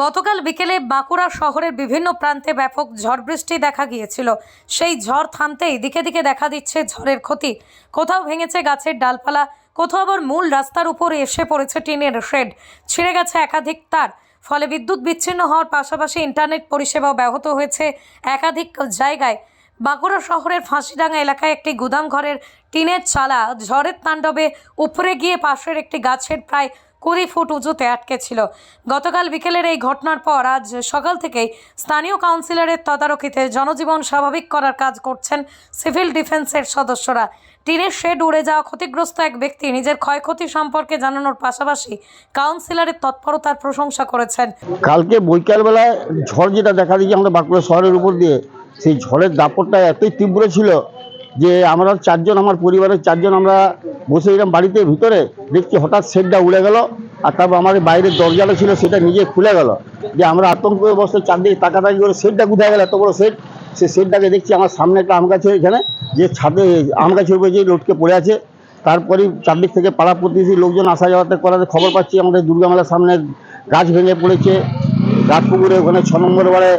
গতকাল বিকেলে বাঁকুড়া শহরের বিভিন্ন প্রান্তে ব্যাপক ঝড় বৃষ্টি দেখা গিয়েছিল। সেই ঝড় থামতেই দিকে দিকে দেখা দিচ্ছে ঝড়ের ক্ষতি। কোথাও ভেঙেছে গাছের ডালপালা, কোথাও আবার মূল রাস্তার উপরে এসে পড়েছে টিনের শেড। ছিঁড়ে গেছে একাধিক তার। ফলে বিদ্যুৎ বিচ্ছিন্ন হওয়ার পাশাপাশি ইন্টারনেট পরিষেবাও ব্যাহত হয়েছে একাধিক জায়গায়। বাঁকুড়া শহরের ফাঁসিডাঙ্গা এলাকায় একটি গুদাম ঘরের টিনের চালা ঝড়ের তাণ্ডবে উপরে গিয়ে পাশের একটি গাছের প্রায় কুড়ি ফুট উঁচুতে আটকে ছিল। গতকাল বিকেলের এই ঘটনার পর আজ সকাল থেকেই স্থানীয় কাউন্সিলরের তদারকিতে জনজীবন স্বাভাবিক করার কাজ করছেন সিভিল ডিফেন্সের সদস্যরা। টিনের শেড উড়ে যাওয়া ক্ষতিগ্রস্ত এক ব্যক্তি নিজের ক্ষয়ক্ষতি সম্পর্কে জানানোর পাশাপাশি কাউন্সিলরের তৎপরতার প্রশংসা করেছেন। কালকে বৈকালবেলায় ঝড় যেটা দেখা দিয়েছে আমাদের বাঁকুড়া শহরের উপর দিয়ে, সেই ঝড়ের দাপটটা এতই তীব্র ছিল যে আমরা চারজন, আমার পরিবারের চারজন আমরা বসে এলাম বাড়িতে ভিতরে, দেখছি হঠাৎ শেডটা উড়ে গেল, আর তারপর আমাদের বাইরের দরজাটা ছিল, সেটা নিজে খুলে গেল। যে আমরা আতঙ্ক অবস্থায় চারদিকে তাকাতাকি করে শেডটা কোথায় গেল, এত বড় শেড? সে শেডটাকে দেখছি আমার সামনে একটা আম গাছের এখানে, যে ছাদে আম গাছের উপরে যে লটকে পড়ে আছে। তারপরে চারদিক থেকে পাড়া প্রতিবেশী লোকজন আসা যাওয়াতে করাতে খবর পাচ্ছি, আমাদের দুর্গা মেলার সামনে গাছ ভেঙে পড়েছে। গাছপুকুরে ওখানে ছ নম্বর বারে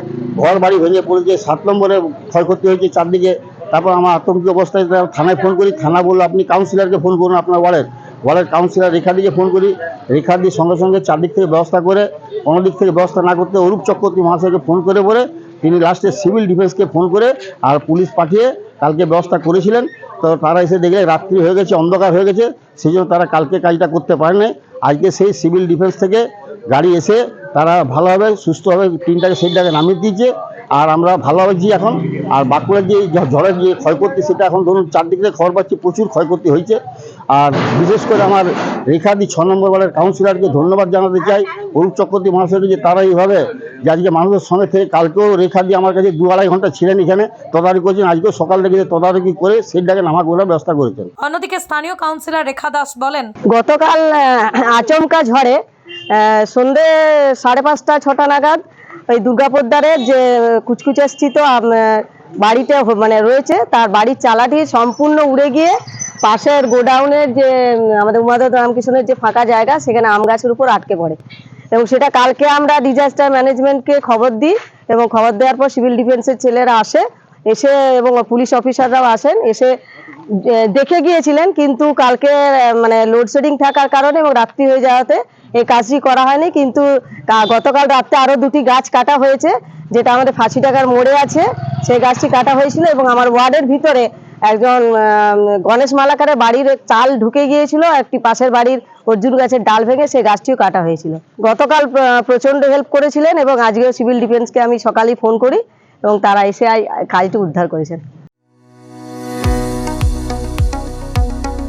ঘর বাড়ি ভেঙে পড়েছে, সাত নম্বরে ক্ষয়ক্ষতি হয়েছে চারদিকে। তারপর আমার আতঙ্কিত অবস্থায় থানায় ফোন করি, থানা বলল, আপনি কাউন্সিলরকে ফোন করুন আপনার ওয়ার্ডের। ওয়ার্ডের কাউন্সিলর রেখা দিকে ফোন করি। রেখা দিয়ে সঙ্গে সঙ্গে চারদিক থেকে ব্যবস্থা করে, কোনো দিক থেকে ব্যবস্থা না করতে অরূপ চক্রবর্তী মহাশয়কে ফোন করে বলে, তিনি লাস্টে সিভিল ডিফেন্সকে ফোন করে আর পুলিশ পাঠিয়ে কালকে ব্যবস্থা করেছিলেন। তো তারা এসে দেখলে রাত্রি হয়ে গেছে, অন্ধকার হয়ে গেছে, সেই জন্য তারা কালকে কাজটা করতে পারেনি আজকে সেই সিভিল ডিফেন্স থেকে গাড়ি এসে তারা ভালোভাবে, সুস্থভাবে তিনটাকে সেটটাকে নামিয়ে দিয়েছে। আর আমরা ভালোভাবে আছি এখন। আর বাঁকুড়ার যে ঝ- ঝড়ের যে ক্ষয়ক্ষতি সেটা এখন ধরুন চারদিক থেকে খবর পাচ্ছি প্রচুর ক্ষয়ক্ষতি হয়েছে। আর বিশেষ করে আমার রেখাদি ছ নম্বর ওয়ার্ডের কাউন্সিলরকে ধন্যবাদ জানাতে চাই। অরূপ চক্রবর্তী মহাশয়কে যে তারা এইভাবে যে আজকে মানুষের সঙ্গে থেকে কালকেও রেখা দিয়ে আমার কাছে দু আড়াই ঘণ্টা ছিলেন এখানে তদারকি করছেন। আজকেও সকাল থেকে যে তদারকি করে সেটটাকে নামা করার ব্যবস্থা করেছেন। অন্যদিকে স্থানীয় কাউন্সিলর রেখা দাস বলেন গতকাল আচমকা ঝড়ে সন্ধে সাড়ে পাঁচটা ছটা নাগাদ ওই দুর্গাপোদ্দারের যে কুচকুচে স্থিত বাড়িতে মানে রয়েছে, তার বাড়ির চালাটি সম্পূর্ণ উড়ে গিয়ে পাশের গোডাউনের যে আমাদের উমাদত রামকৃষ্ণের যে ফাঁকা জায়গা, সেখানে আম গাছের উপর আটকে পড়ে। এবং সেটা কালকে আমরা ডিজাস্টার ম্যানেজমেন্টকে খবর দিই এবং খবর দেওয়ার পর সিভিল ডিফেন্সের ছেলেরা আসে, এসে এবং পুলিশ অফিসাররাও আসেন, এসে দেখে গিয়েছিলেন, কিন্তু কালকে মানে লোডশেডিং থাকার কারণে এবং রাত্রি হয়ে যাওয়াতে এই কাজটি করা হয়নি, কিন্তু গতকাল রাত্রে আরও দুটি গাছ কাটা হয়েছে, যেটা আমাদের ফাঁসি টাকার মোড়ে আছে। সেই গাছটি কাটা হয়েছিল এবং আমার ওয়ার্ডের ভিতরে একজন গণেশ মালাকারের বাড়ির চাল ঢুকে গিয়েছিল, একটি পাশের বাড়ির অর্জুন গাছের ডাল ভেঙে সেই গাছটিও কাটা হয়েছিল। গতকাল প্র- প্রচণ্ড হেল্প করেছিলেন এবং আজকেও সিভিল ডিফেন্সকে আমি সকালেই ফোন করি এবং তারা এসে কাজটি উদ্ধার করেছেন।